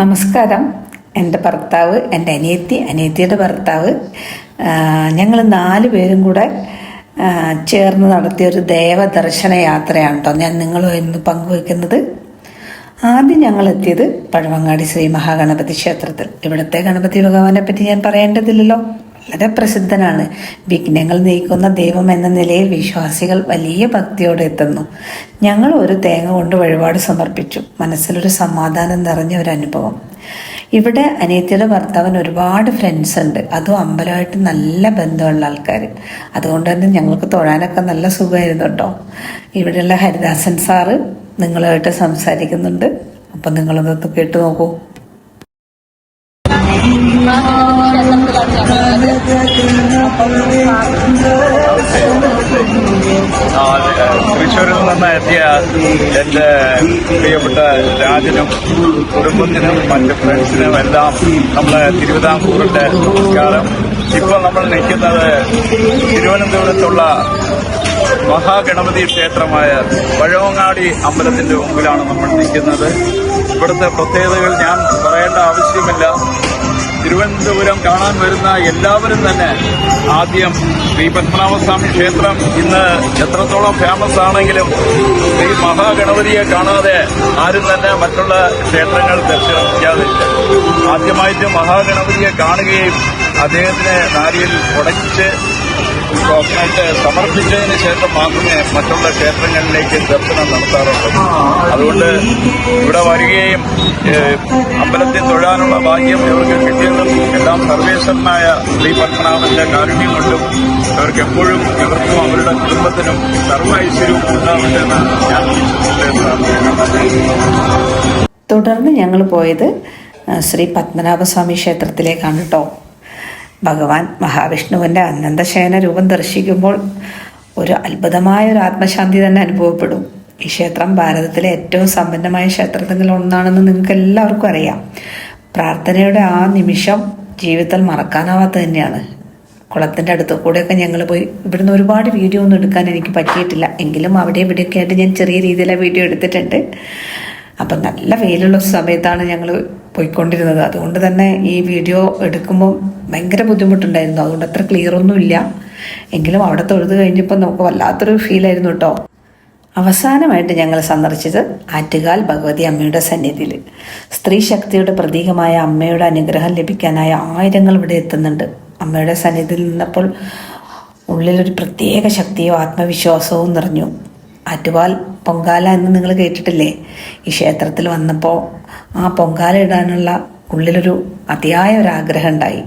നമസ്കാരം. എന്റെ ഭർത്താവ് എന്റെ അനിയത്തി അനിയത്തിയുടെ ഭർത്താവ്. ഞങ്ങൾ നാല് പേരും കൂടെ ചേർന്ന് നടത്തിയ ഒരു ദേവദർശന യാത്രയാണ് കേട്ടോ ഞാൻ നിങ്ങളും ഇന്ന് പങ്കുവെക്കുന്നത്. ആദ്യം ഞങ്ങൾ എത്തിയത് പഴവങ്ങാടി ശ്രീ മഹാഗണപതി ക്ഷേത്രത്തിൽ. ഇവിടുത്തെ ഗണപതി ഭഗവാനെ പറ്റി ഞാൻ പറയേണ്ടതില്ലല്ലോ. വളരെ പ്രസിദ്ധനാണ്. വിഘ്നങ്ങൾ നീക്കുന്ന ദൈവം എന്ന നിലയിൽ വിശ്വാസികൾ വലിയ ഭക്തിയോടെ എത്തുന്നു. ഞങ്ങൾ ഒരു തേങ്ങ കൊണ്ട് വഴിപാട് സമർപ്പിച്ചു. മനസ്സിലൊരു സമാധാനം നിറഞ്ഞ ഒരു അനുഭവം. ഇവിടെ അനിയത്തിയുടെ ഭർത്താവിന് ഒരുപാട് ഫ്രണ്ട്സ് ഉണ്ട്. അതും അമ്പലമായിട്ട് നല്ല ബന്ധമുള്ള ആൾക്കാർ അതുകൊണ്ട് തന്നെ ഞങ്ങൾക്ക് തൊഴാനൊക്കെ നല്ല സുഖമായിരുന്നു കേട്ടോ. ഇവിടെയുള്ള ഹരിദാസൻ സാറ് നിങ്ങളുമായിട്ട് സംസാരിക്കുന്നുണ്ട്. അപ്പം നിങ്ങളതൊന്ന് കേട്ടു നോക്കൂ. ആ, തൃശ്ശൂരിൽ നിന്ന് എത്തിയ എന്റെ പ്രിയപ്പെട്ട രാജനും കുടുംബത്തിനും മറ്റ് ഫ്രണ്ട്സിനും എല്ലാം നമ്മൾ തിരുവിതാംകൂറിന്റെ നമസ്കാരം. ഇപ്പോൾ നമ്മൾ നിൽക്കുന്നത് തിരുവനന്തപുരത്തുള്ള മഹാഗണപതി ക്ഷേത്രമായ പഴവങ്ങാടി അമ്പലത്തിന്റെ മുമ്പിലാണ് നമ്മൾ നിൽക്കുന്നത്. ഇവിടുത്തെ പ്രത്യേകതകൾ ഞാൻ പറയേണ്ട ആവശ്യമില്ല. തിരുവനന്തപുരം കാണാൻ വരുന്ന എല്ലാവരും തന്നെ ആദ്യം ശ്രീ പത്മനാഭസ്വാമി ക്ഷേത്രം ഇന്ന് എത്രത്തോളം ഫേമസ് ആണെങ്കിലും ശ്രീ മഹാഗണപതിയെ കാണാതെ ആരും തന്നെ മറ്റുള്ള ക്ഷേത്രങ്ങൾ ദർശിക്കാതില്ല ആദ്യമായിട്ട് മഹാഗണപതിയെ കാണുകയും അദ്ദേഹത്തിനെ നാരിയിൽ ഉടച്ച് സമർപ്പിച്ചതിന് ശേഷം മാത്രമേ മറ്റുള്ള ക്ഷേത്രങ്ങളിലേക്ക് ദർശനം നടത്താറുള്ളൂ. അതുകൊണ്ട് ഇവിടെ വരികയും അമ്പലത്തിൽ തൊഴാനുള്ള ഭാഗ്യം ഇവർക്ക് കിട്ടിയതും എല്ലാം സർവേശ്വരനായ ശ്രീ പത്മനാഭന്റെ കാരുണ്യം കൊണ്ടും ഇവർക്ക് എപ്പോഴും ഇവർക്കും അവരുടെ കുടുംബത്തിനും സർവൈശ്വര്യവും ഐശ്വര്യവും തുടർന്ന് ഞങ്ങൾ പോയത് ശ്രീ പത്മനാഭസ്വാമി ക്ഷേത്രത്തിലേക്കാണ് കേട്ടോ. ഭഗവാൻ മഹാവിഷ്ണുവിന്റെ അനന്തശയന രൂപം ദർശിക്കുമ്പോൾ ഒരു അത്ഭുതമായ ഒരു ആത്മശാന്തി തന്നെ അനുഭവപ്പെടും. ഈ ക്ഷേത്രം ഭാരതത്തിലെ ഏറ്റവും സമ്പന്നമായ ക്ഷേത്രത്തിൽ ഒന്നാണെന്ന് നിങ്ങൾക്ക് എല്ലാവർക്കും അറിയാം. പ്രാർത്ഥനയുടെ ആ നിമിഷം ജീവിതത്തിൽ മറക്കാനാവാത്ത തന്നെയാണ്. കുളത്തിന്റെ അടുത്ത് കൂടെയൊക്കെ ഞങ്ങൾ പോയി. ഇവിടുന്ന് ഒരുപാട് വീഡിയോ ഒന്നും എടുക്കാൻ എനിക്ക് പറ്റിയിട്ടില്ല. എങ്കിലും അവിടെ ഇവിടെയൊക്കെ ആയിട്ട് ഞാൻ ചെറിയ രീതിയിലെ വീഡിയോ എടുത്തിട്ടുണ്ട്. അപ്പം നല്ല വെയിലുള്ള സമയത്താണ് ഞങ്ങൾ പോയിക്കൊണ്ടിരുന്നത്. അതുകൊണ്ട് തന്നെ ഈ വീഡിയോ എടുക്കുമ്പോൾ ഭയങ്കര ബുദ്ധിമുട്ടുണ്ടായിരുന്നു. അതുകൊണ്ട് അത്ര ക്ലിയർ ഒന്നും ഇല്ല എങ്കിലും അവിടെ തൊഴുത് കഴിഞ്ഞപ്പോൾ നമുക്ക് വല്ലാത്തൊരു ഫീലായിരുന്നു കേട്ടോ. അവസാനമായിട്ട് ഞങ്ങൾ സന്ദർശിച്ചത് ആറ്റുകാൽ ഭഗവതി അമ്മയുടെ സന്നിധിയിൽ. സ്ത്രീ ശക്തിയുടെ പ്രതീകമായ അമ്മയുടെ അനുഗ്രഹം ലഭിക്കാനായി ആയിരങ്ങൾ ഇവിടെ എത്തുന്നുണ്ട്. അമ്മയുടെ സന്നിധിയിൽ നിന്നപ്പോൾ ഉള്ളിലൊരു പ്രത്യേക ശക്തിയോ ആത്മവിശ്വാസവും നിറഞ്ഞു. ആറ്റുപാൽ പൊങ്കാല എന്ന് നിങ്ങൾ കേട്ടിട്ടില്ലേ? ഈ ക്ഷേത്രത്തിൽ വന്നപ്പോൾ ആ പൊങ്കാല ഇടാനുള്ള ഉള്ളിലൊരു അതിയായ ഒരു ആഗ്രഹം ഉണ്ടായി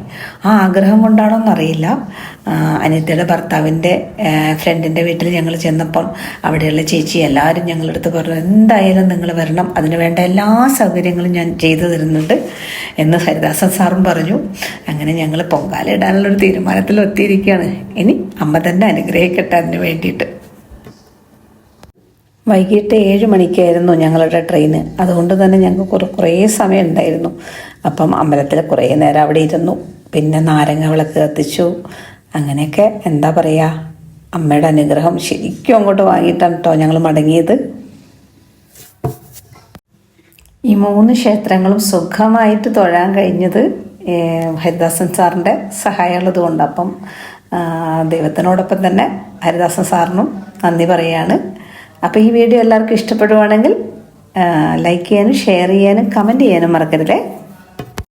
ആ ആഗ്രഹം കൊണ്ടാണോ എന്നറിയില്ല. അനിതയുടെ ഭർത്താവിന്റെ ഫ്രണ്ടിന്റെ വീട്ടിൽ ഞങ്ങൾ ചെന്നപ്പോൾ അവിടെയുള്ള ചേച്ചി എല്ലാവരും ഞങ്ങളെടുത്ത് പറഞ്ഞു എന്തായാലും നിങ്ങൾ വരണം. അതിന് വേണ്ട എല്ലാ സൗകര്യങ്ങളും ഞാൻ ചെയ്തു തരുന്നുണ്ട്. എന്ന് ഹരിദാസൻ സാറും പറഞ്ഞു. അങ്ങനെ ഞങ്ങൾ പൊങ്കാല ഇടാനുള്ളൊരു തീരുമാനത്തിൽ എത്തിയിരിക്കുകയാണ് ഇനി അമ്മ തന്നെ അനുഗ്രഹിക്കട്ടെ അതിന് വേണ്ടിയിട്ട്. വൈകിട്ട് ഏഴ് മണിക്കായിരുന്നു ഞങ്ങളുടെ ട്രെയിന്. അതുകൊണ്ട് തന്നെ ഞങ്ങൾക്ക് കുറേ കുറേ സമയം ഉണ്ടായിരുന്നു അപ്പം അമ്പലത്തിൽ കുറേ നേരം അവിടെ ഇരുന്നു. പിന്നെ നാരങ്ങ വിളക്ക് കത്തിച്ചു. അങ്ങനെയൊക്കെ എന്താ പറയുക അമ്മയുടെ അനുഗ്രഹം ശരിക്കും അങ്ങോട്ട് വാങ്ങിയിട്ടാണ് കേട്ടോ ഞങ്ങൾ മടങ്ങിയത്. ഈ മൂന്ന് ക്ഷേത്രങ്ങളും സുഖമായിട്ട് തൊഴാൻ കഴിഞ്ഞത് ഹരിദാസൻ സാറിന്റെ സഹായമുള്ളത് കൊണ്ട്. അപ്പം ദൈവത്തിനോടൊപ്പം തന്നെ ഹരിദാസൻ സാറിനും നന്ദി പറയുകയാണ് അപ്പോൾ ഈ വീഡിയോ എല്ലാവർക്കും ഇഷ്ടപ്പെടുവാണെങ്കിൽ ലൈക്ക് ചെയ്യാനും ഷെയർ ചെയ്യാനും കമന്റ് ചെയ്യാനും മറക്കരുതേ.